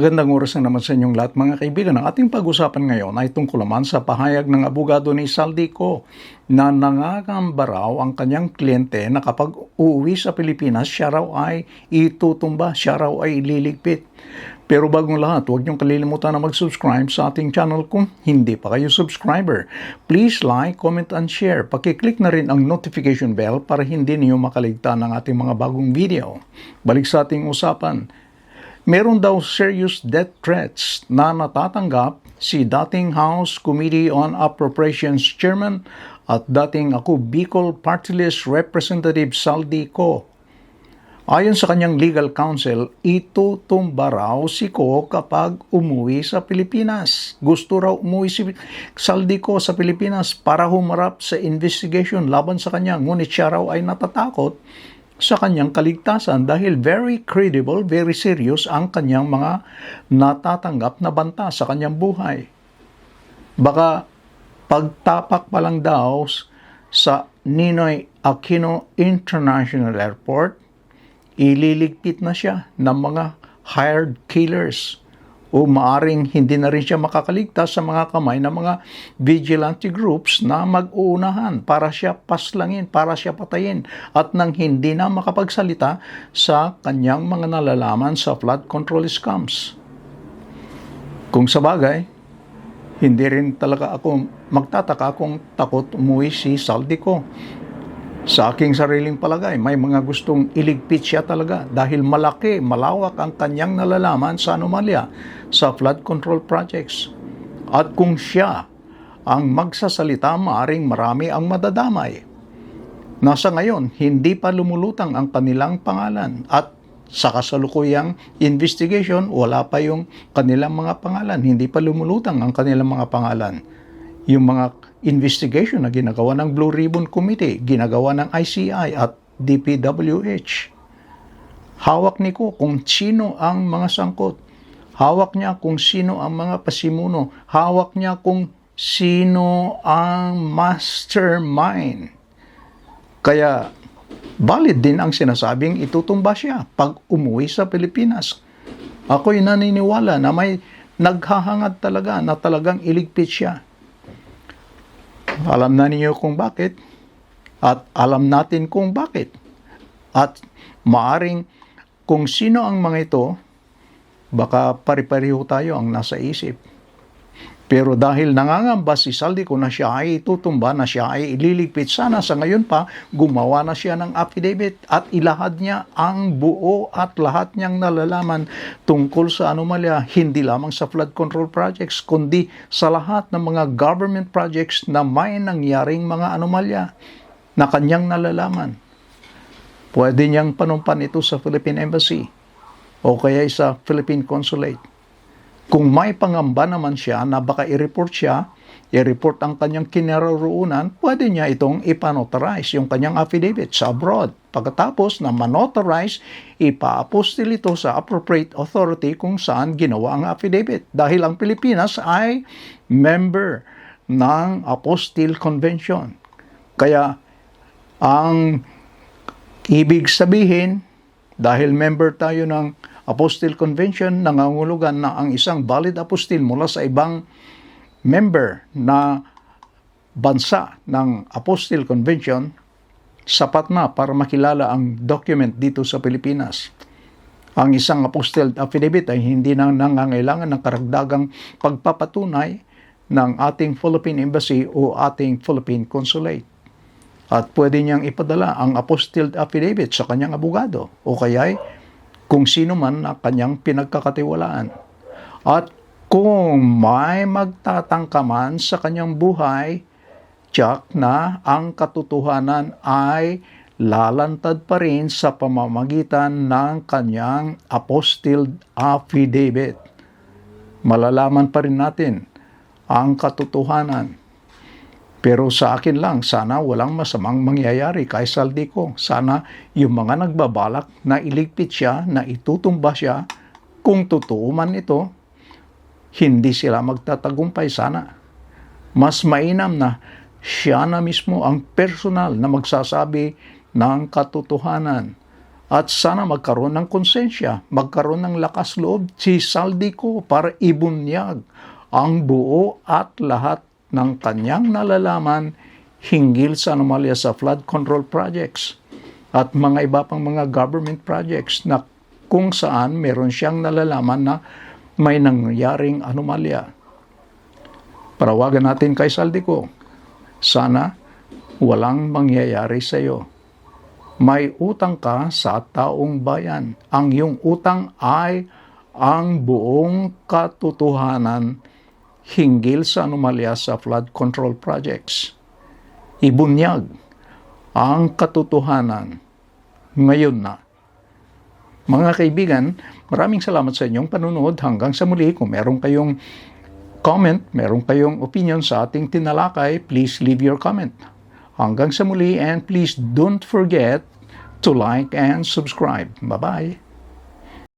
Magandang oras na naman sa inyong lahat mga kaibigan. Ang ating pag-usapan ngayon ay tungkol naman sa pahayag ng abogado ni Saldico na nangangamba raw ang kanyang kliyente na kapag uuwi sa Pilipinas, siya raw ay itutumba, siya raw ay ililigpit. Pero bagong lahat, huwag niyong kalilimutan na mag-subscribe sa ating channel kung hindi pa kayo subscriber. Please like, comment, and share. Pakiclick na rin ang notification bell para hindi niyo makaligtan ng ating mga bagong video. Balik sa ating usapan. Meron daw serious death threats na natatanggap si dating House Committee on Appropriations Chairman at dating ako Bicol Party Representative Saldi Ko. Ayon sa kanyang legal counsel, itutumba raw si Ko kapag umuwi sa Pilipinas. Gusto raw umuwi si Saldi Ko sa Pilipinas para humarap sa investigation laban sa kanya. Ngunit siya raw ay natatakot sa kanyang kaligtasan dahil very credible, very serious ang kanyang mga natatanggap na banta sa kanyang buhay. Baka pagtapak pa lang daw sa Ninoy Aquino International Airport, ililigpit na siya ng mga hired killers o maaring hindi na rin siya makakaligtas sa mga kamay ng mga vigilante groups na mag-uunahan para siya paslangin, para siya patayin at nang hindi na makapagsalita sa kanyang mga nalalaman sa flood control scams. Kung sa bagay, hindi rin talaga ako magtataka kung takot umuwi si Saldi ko sa aking sariling palagay, may mga gustong iligpit siya talaga dahil malaki, malawak ang kanyang nalalaman sa anomalya sa flood control projects. At kung siya ang magsasalita, maaring marami ang madadamay. Nasa ngayon, hindi pa lumulutang ang kanilang pangalan at sa kasalukuyang investigation, wala pa yung kanilang mga pangalan. Hindi pa lumulutang ang kanilang mga pangalan. Yung mga investigation na ginagawa ng Blue Ribbon Committee, ginagawa ng ICI at DPWH. Hawak ni ko kung sino ang mga sangkot. Hawak niya kung sino ang mga pasimuno. Hawak niya kung sino ang mastermind. Kaya valid din ang sinasabing itutumba siya pag umuwi sa Pilipinas. Ako'y naniniwala na may naghahangad talaga na talagang iligpit siya. Alam na niyo kung bakit at alam natin kung bakit. At maaring kung sino ang mga ito, baka pari-pareho tayo ang nasa isip. Pero dahil nangangamba si Saldi ko na siya ay tutumba, na siya ay ililigpit, sana sa ngayon pa, gumawa na siya ng affidavit at ilahad niya ang buo at lahat niyang nalalaman tungkol sa anomalya, hindi lamang sa flood control projects, kundi sa lahat ng mga government projects na may nangyaring mga anomalya na kanyang nalalaman. Pwede niyang panumpan ito sa Philippine Embassy o kaya sa Philippine Consulate. Kung may pangamba naman siya na baka i-report siya, i-report ang kanyang kinaroroonan, pwede niya itong ipanotarize yung kanyang affidavit sa abroad. Pagkatapos na manotarize, ipa-apostil ito sa appropriate authority kung saan ginawa ang affidavit. Dahil ang Pilipinas ay member ng Apostille Convention. Kaya ang ibig sabihin, dahil member tayo ng Apostle Convention, nangangulugan na ang isang valid apostle mula sa ibang member na bansa ng Apostle Convention, sapat na para makilala ang document dito sa Pilipinas. Ang isang apostle affidavit ay hindi na nangangailangan ng karagdagang pagpapatunay ng ating Philippine Embassy o ating Philippine Consulate. At pwede niyang ipadala ang apostilled affidavit sa kanyang abogado o kaya kung sino man na kanyang pinagkakatiwalaan. At kung may magtatangkaman sa kanyang buhay, tiyak na ang katotohanan ay lalantad pa rin sa pamamagitan ng kanyang apostilled affidavit. Malalaman pa rin natin ang katotohanan. Pero sa akin lang, sana walang masamang mangyayari kay Saldico. Sana yung mga nagbabalak na iligpit siya, na itutumba siya, kung totoo man ito, hindi sila magtatagumpay sana. Mas mainam na siya na mismo ang personal na magsasabi ng katotohanan At sana magkaroon ng konsensya, magkaroon ng lakas loob si Saldico para ibunyag ang buo at lahat ng kanyang nalalaman hinggil sa anomalya sa flood control projects at mga iba pang mga government projects na kung saan meron siyang nalalaman na may nangyaring anomalya. Parawagan natin kay Saldico. Sana walang mangyayari sa iyo. May utang ka sa taong bayan. Ang iyong utang ay ang buong katotohanan hinggil sa anomalya sa flood control projects. Ibunyag ang katotohanan ngayon na. Mga kaibigan, maraming salamat sa inyong panunood. Hanggang sa muli, kung meron kayong comment, meron kayong opinion sa ating tinalakay, please leave your comment. Hanggang sa muli and please don't forget to like and subscribe. Bye-bye.